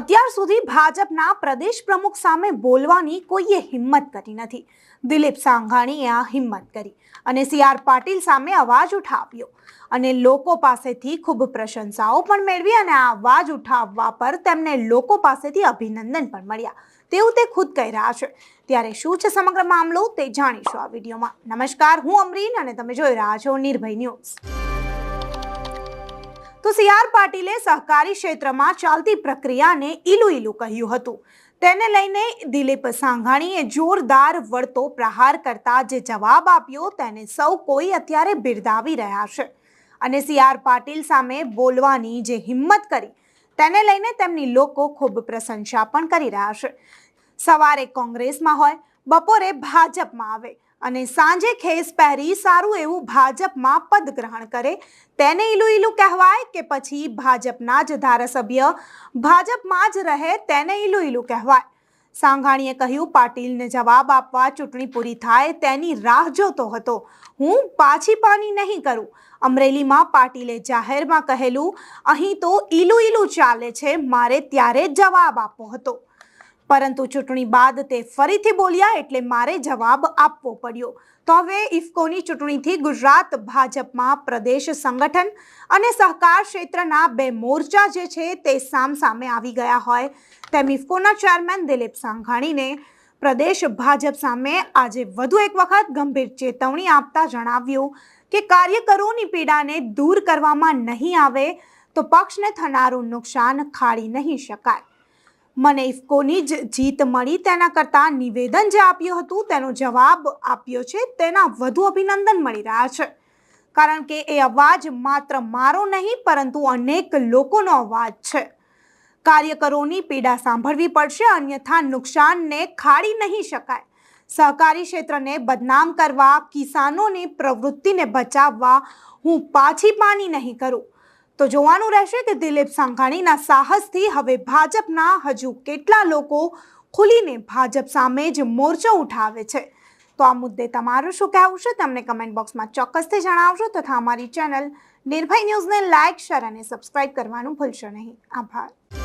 ભાજપના પ્રદેશ પ્રમુખ સામે બોલવાની કોઈએ હિંમત કરી નથી. દિલીપ સાંઘાણીએ આ હિંમત કરી અને સી આર પાટીલ સામે અવાજ ઉઠાવ્યો. અને લોકો પાસેથી ખૂબ પ્રશંસાઓ પણ મેળવી અને આ અવાજ ઉઠાવવા પર તેમને લોકો પાસેથી અભિનંદન પણ મળ્યા. તેવું તે ખુદ કહી રહ્યા છે. ત્યારે શું છે સમગ્ર મામલો તે જાણીશું આ વિડીયોમાં. નમસ્કાર, હું અમરીન અને તમે જોઈ રહ્યા છો નિર્ભય ન્યૂઝ. તો સી આર પાટીલે સહકારી ક્ષેત્રમાં ચાલતી પ્રક્રિયાને ઈલું ઈલું કહ્યું હતું. તેને લઈને દિલીપ સાંઘાણીએ જોરદાર વળતો પ્રહાર કરતા જે જવાબ આપ્યો તેને સૌ કોઈ અત્યારે બિરદાવી રહ્યા છે. અને સી આર પાટીલ સામે બોલવાની જે હિંમત કરી તેને લઈને તેમની લોકો ખૂબ પ્રશંસા પણ કરી રહ્યા છે. સવારે કોંગ્રેસમાં હોય, બપોરે ભાજપમાં આવે. અને સાંજે ખેસ પહેરી સારું એવું ભાજપમાં પદ ગ્રહણ કરે. તેને ઈલું ઈલું કહેવાય કે પછી ભાજપના જ ધારાસભ્ય ભાજપમાં જ રહે તેને ઈલું ઈલું કહેવાય. સાંઘાણીએ કહ્યું, પાટીલને જવાબ આપવા ચૂંટણી પૂરી થાય તેની રાહ જોતો હતો. હું પાછી પાની નહીં કરું. અમરેલીમાં પાટીલે જાહેરમાં કહેલું, અહીં તો ઈલું ઈલું ચાલે છે, મારે ત્યારે જવાબ આપવો હતો. પરંતુ ચૂંટણી બાદ તે ફરીથી બોલ્યા એટલે મારે જવાબ આપવો પડ્યો. તો હવે ઇફકોની ચૂંટણીથી ગુજરાત ભાજપમાં પ્રદેશ સંગઠન અને સહકાર ક્ષેત્રના બે મોરચા જે છે તે સામસામે આવી ગયા હોય. તેમ ઇફકોના ચેરમેન દિલીપ સાંઘાણીને પ્રદેશ ભાજપ સામે આજે વધુ એક વખત ગંભીર ચેતવણી આપતા જણાવ્યું કે કાર્યકરોની પીડાને દૂર કરવામાં નહીં આવે તો પક્ષને થનારું નુકસાન ખાળી નહીં શકાય. મને ઇફકોની જ જીત મળી. તેના કરતાં નિવેદન જે આપ્યું હતું, તેનો જવાબ આપ્યો છે, તેના વધુ અભિનંદન મળી રહ્યા છે. કારણ કે એ અવાજ માત્ર મારો નહીં, પરંતુ અનેક લોકોનો અવાજ છે. કાર્યકરોની પીડા સાંભળવી પડશે, અન્યથા નુકસાનને ખાળી નહીં શકાય. સહકારી ક્ષેત્રને બદનામ કરવા, કિસાનોની પ્રવૃત્તિને બચાવવા હું પાછી પાની નહીં કરું. તો જોવાનું રહેશે કે દિલીપ સાંઘાણીના સાહસથી હવે ભાજપના હજુ કેટલા લોકો ખુલીને ભાજપ સામે જ મોરચો ઉઠાવે છે. તો આ મુદ્દે તમારું શું કહેવું છે? તમને કમેન્ટ બોક્સમાં ચોક્કસથી જણાવશો તથા અમારી ચેનલ નિર્ભય ન્યૂઝને લાઇક શેર અને સબસ્ક્રાઇબ કરવાનું ભૂલશો નહીં. આભાર.